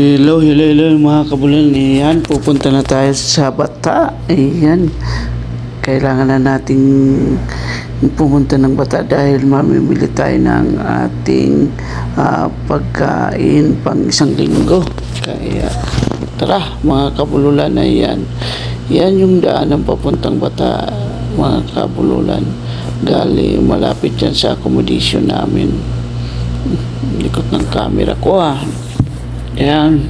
Hello, hello, hello mga kabulan. Ayan, pupunta na tayo sa Bata. Ayan, kailangan na nating pumunta ng Bata dahil mamimili tayo ng ating ah, pagkain pang isang linggo. Kaya tara mga kabululan na yan. Yan yung daan ng papuntang Bata mga kabululan. Gali, malapit yan sa accommodation namin. Likot ng camera ko ah. Yan.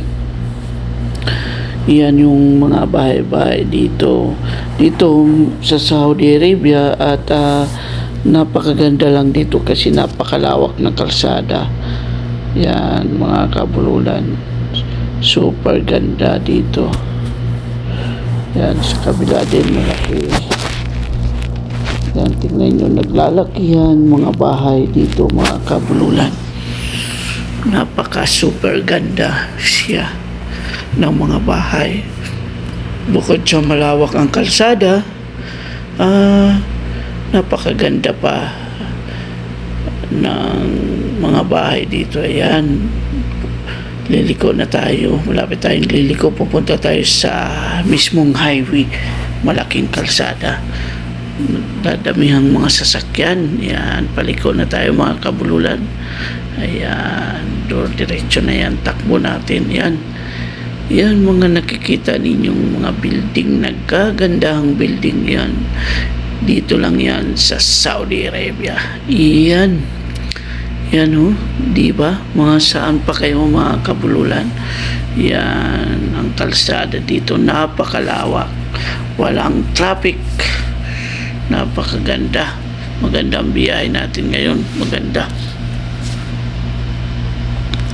Yan yung mga bahay-bahay dito. Dito sa Saudi Arabia at ah, napakaganda lang dito kasi napakalawak ng kalsada. Yan mga kabululan. Super ganda dito. Yan sa kabila din malaki. Yan tingnan nyo naglalakihan mga bahay dito mga kabululan napaka super ganda siya ng mga bahay. Bukod sa malawak ang kalsada ah napakaganda pa ng mga bahay dito. Ayan liliko na tayo. Malapit tayong liliko. Pupunta tayo sa mismong highway malaking kalsada dadamihang mga sasakyan yan paliko na tayo mga kabululan ayan door diretso na yan takbo natin yan yan mga nakikita ninyong mga building nagkagandahang building yan dito lang yan sa Saudi Arabia yan yan ho, di ba? Mga saan pa kayo mga kabululan? Yan, ang kalsada dito napakalawak. Walang traffic. Napakaganda. Maganda ang biyahe natin ngayon. Maganda.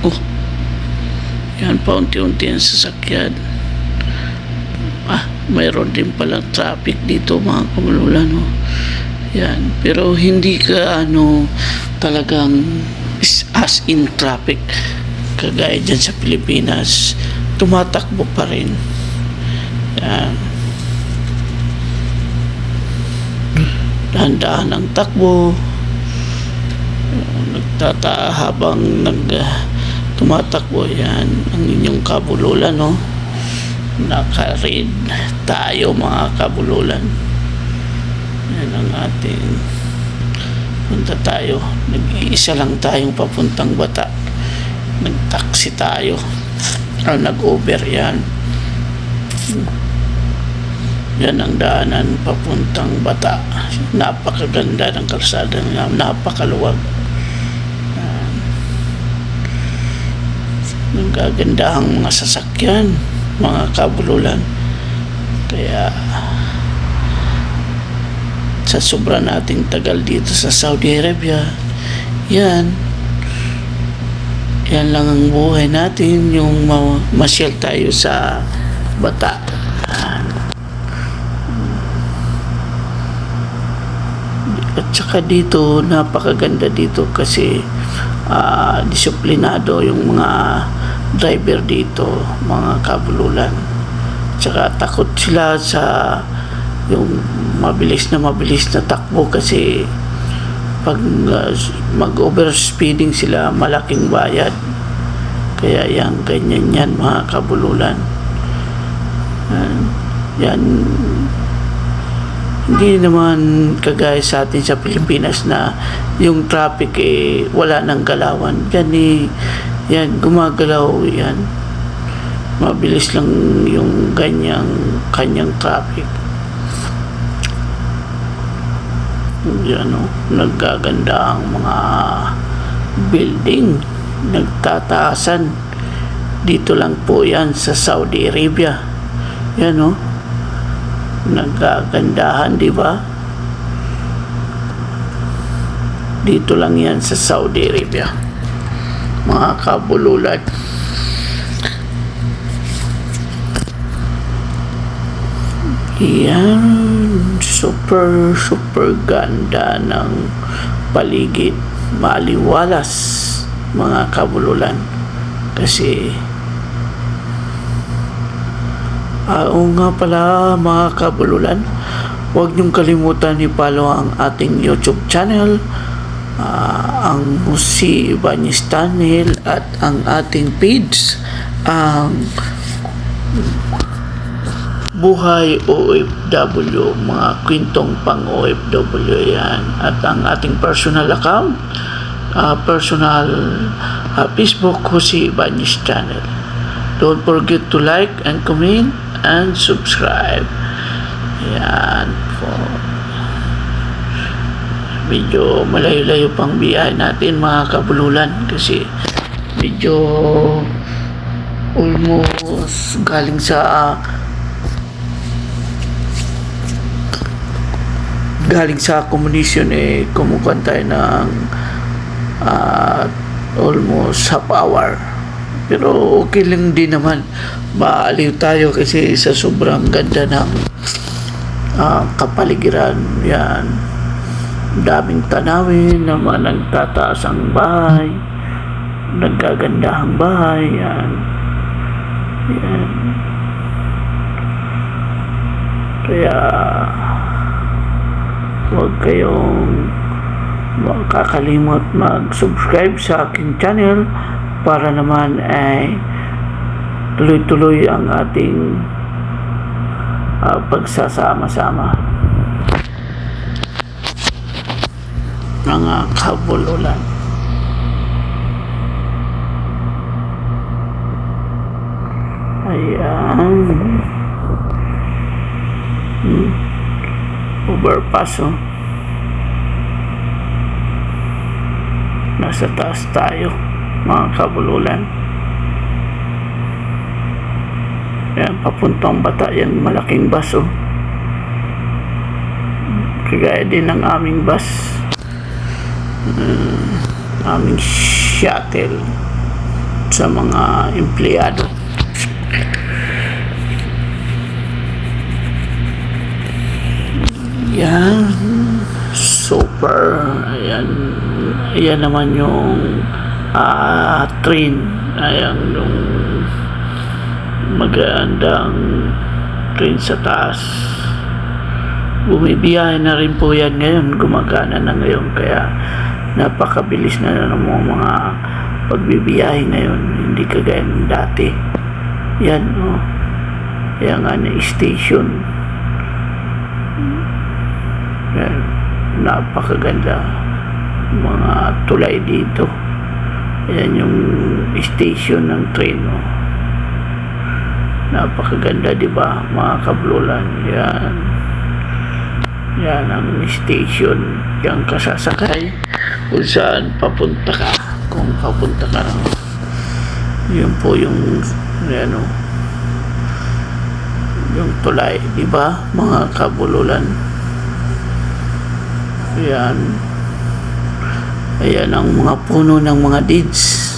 Oh, yan pa unti-unti ang sasakyan. Ah, mayroon din palang traffic dito mga kabululan. Oh. Yan. Pero hindi ka ano talagang as in traffic kagaya dyan sa Pilipinas tumatakbo pa rin yan dahan-dahan ang takbo. Nagtata habang nag ah, tumatakbo yan ang inyong kabululan no? Naka-read tayo mga kabululan yan ang ating punta tayo. Nag-iisa lang tayong papuntang bata. Nag-taxi tayo. O nag-uber yan yan ang daanan papuntang bata. Napakaganda ng kalsada nila. Napakaluwag. Yan. nagagandahang mga sasakyan mga kabululan. Kaya sa sobra nating tagal dito sa Saudi Arabia yan. Yan lang ang buhay natin yung ma- masyal tayo sa bata at saka dito napakaganda dito kasi ah, disiplinado yung mga driver dito mga kabululan. Tsaka takot sila sa yung mabilis na mabilis na takbo kasi pag uh, mag-overspeeding sila malaking bayad. Kaya yan ganyan yan mga kabululan. Ah, yan hindi naman kagaya sa atin sa Pilipinas na yung traffic eh wala nang galawan. Yan eh yan gumagalaw yan. Mabilis lang yung ganyang kanyang traffic. Yan o, naggaganda ang mga building, nagtataasan. Dito lang po yan sa Saudi Arabia. Yan o, naggagandahan, di ba? Dito lang yan sa Saudi Arabia. Mga kabululan. Yan, super, super ganda ng paligid. Maliwalas, mga kabululan. Kasi, ah, oo nga pala, mga kabululan, huwag niyong kalimutan i-follow ang ating YouTube channel, ah, ang si Ibanez Tunnel at ang ating page ang buhay OFW, mga kwentong pang OFW yan. At ang ating personal account, ah, personal ah, Facebook, Jose Ibanez Channel. Don't forget to like and comment and subscribe. Yan po. Medyo malayo-layo pang biyahe natin mga kabululan kasi medyo almost galing sa galing sa accommodation eh kumukuha tayo ng ah, almost half hour pero okay lang din naman. Maaliw tayo kasi sa sobrang ganda ng ah, kapaligiran. Yan. Daming tanawin na mga nagtataas ang bahay naggagandahang bahay. Yan. Yan. Kaya huwag kayong makakalimot mag-subscribe sa aking channel para naman ay tuloy-tuloy ang ating ah, pagsasama-sama. Mga kabululan. Ayan. Hmm. overpass oh. Nasa taas tayo mga kabululan. Yan papuntang bata yan malaking bus oh. Kagaya din ng aming bus. Hmm, aming shuttle sa mga empleyado. Yan super. Ayan ayan naman yung ah, train. Ayan yung magandang train sa taas. Bumibiyahe na rin po yan ngayon. Gumagana na ngayon. Kaya napakabilis na ng mga, mga pagbibiyahe ngayon. Hindi kagaya ng dati. Yan oh. Yan nga na station yan. Napakaganda. Mga tulay dito yan yung station ng train oh. napakaganda di ba mga kablulan yan. Yan ang station yung kasasakay kung saan papunta ka kung papunta ka. Yun po yung ano yung tulay di ba mga kabululan yan ayan ang mga puno ng mga deeds.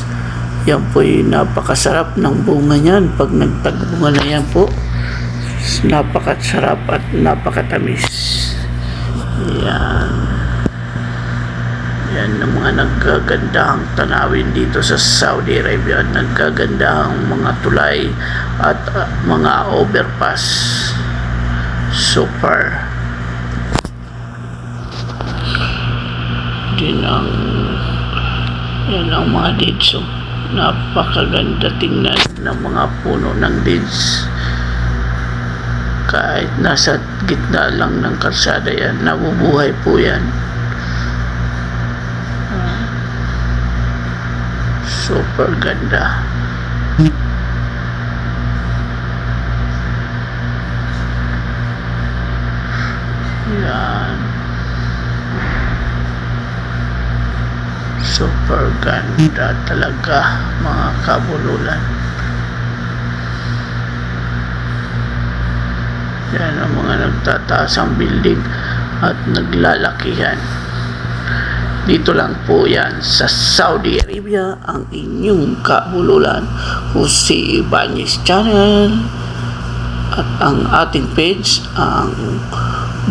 Yan po yung napakasarap ng bunga niyan. Pag nagtagbunga na yan po napakasarap at napakatamis. Yan yan ang mga nagkagandahang tanawin dito sa Saudi Arabia nagkagandahang mga tulay at uh, mga overpass. Super. Din ang yan ang mga deeds oh. napakaganda tingnan ng mga puno ng deeds. Kahit nasa gitna lang ng kalsada yan nabubuhay po yan. Super ganda. Yan super ganda talaga mga kabululan. Yan ang mga nagtataas ang building at naglalakihan. Dito lang po yan sa Saudi Arabia ang inyong kabululan. Jose Ibanez Channel. At ang ating page ang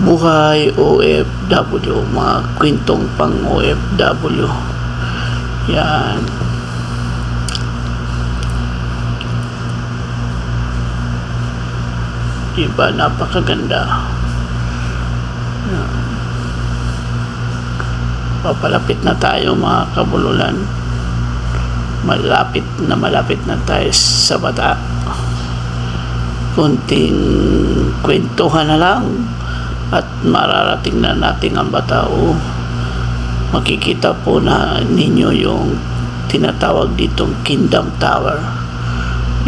Buhay OFW mga kwentong pang OFW yan. Diba? Napakaganda. Yan. Papalapit na tayo mga kabululan. Malapit na malapit na tayo sa bata. Kunting kwentuhan na lang at mararating na natin ang batao makikita po na ninyo yung tinatawag ditong Kingdom Tower.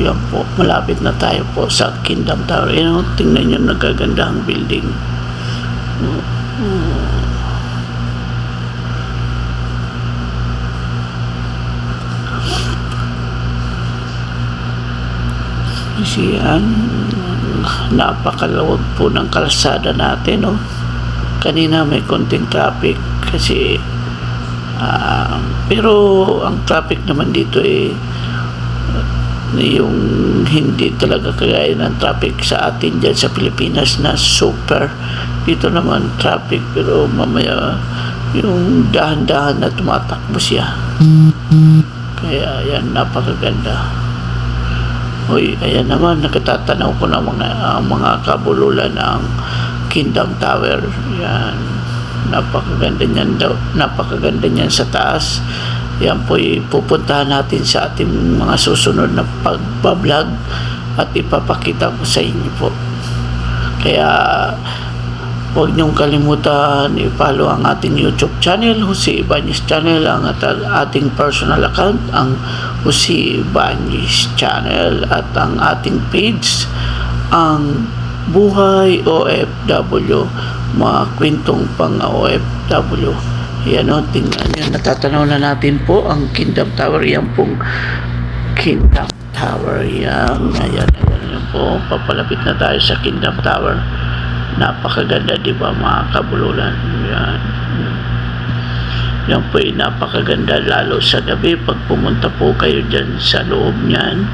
Yan po malapit na tayo po sa Kingdom Tower. Yan o, tingnan nyo nagagandahang building. Kasi yan napakalawag po ng kalsada natin no kanina may konting traffic kasi ah, pero ang traffic naman dito eh yung hindi talaga kagaya ng traffic sa atin dyan sa Pilipinas na super dito naman traffic pero mamaya yung dahan-dahan na tumatakbo siya kaya yan napakaganda Uy, ayan naman, nakatatanaw ko ng mga, ang mga kabululan ng Kingdom Tower. Yan. Napakaganda niyan daw. Napakaganda niyan sa taas. Yan po pupuntahan natin sa ating mga susunod na pagbablog at ipapakita ko sa inyo po. Kaya huwag niyong kalimutan i-follow ang ating YouTube channel, Jose Ibanez channel, ang at ating personal account, ang Jose Ibanez channel at ang ating page, ang Buhay OFW, mga kwentong pang OFW. Yan o, tingnan nyo, natatanaw na natin po ang Kingdom Tower, yan pong Kingdom Tower, yan, ayan, ayan, ayan po, papalapit na tayo sa Kingdom Tower. Napakaganda di ba mga kabululan? Yan. Yan po ay napakaganda lalo sa gabi pag pumunta po kayo dyan sa loob niyan.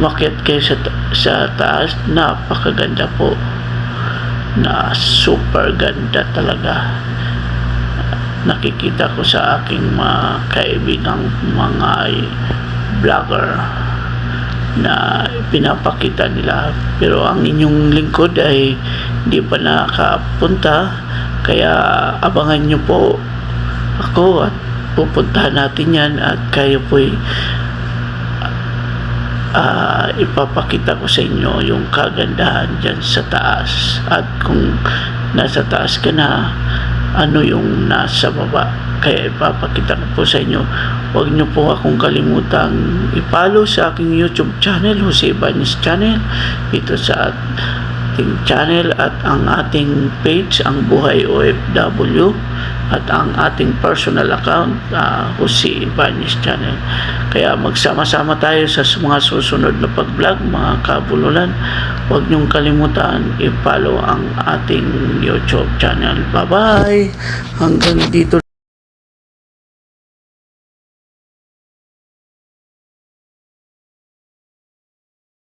Umakyat kayo sa, sa taas napakaganda po na super ganda talaga. Nakikita ko sa aking mga kaibigang mga vlogger na pinapakita nila. Pero ang inyong lingkod ay hindi pa nakapunta. Kaya abangan nyo po ako at pupuntahan natin yan at kayo po uh, ipapakita ko sa inyo yung kagandahan dyan sa taas. At kung nasa taas ka na ano yung nasa baba? Kaya ipapakita ko po sa inyo. Huwag nyo po akong kalimutang i-follow sa aking youtube channel Jose Ibanez channel ito sa ating channel at ang ating page ang Buhay OFW at ang ating personal account uh, Jose Ibanez channel. Kaya magsama-sama tayo sa mga susunod na pag-vlog mga kabululan. Huwag niyong kalimutan i-follow ang ating YouTube channel. Bye bye hanggang dito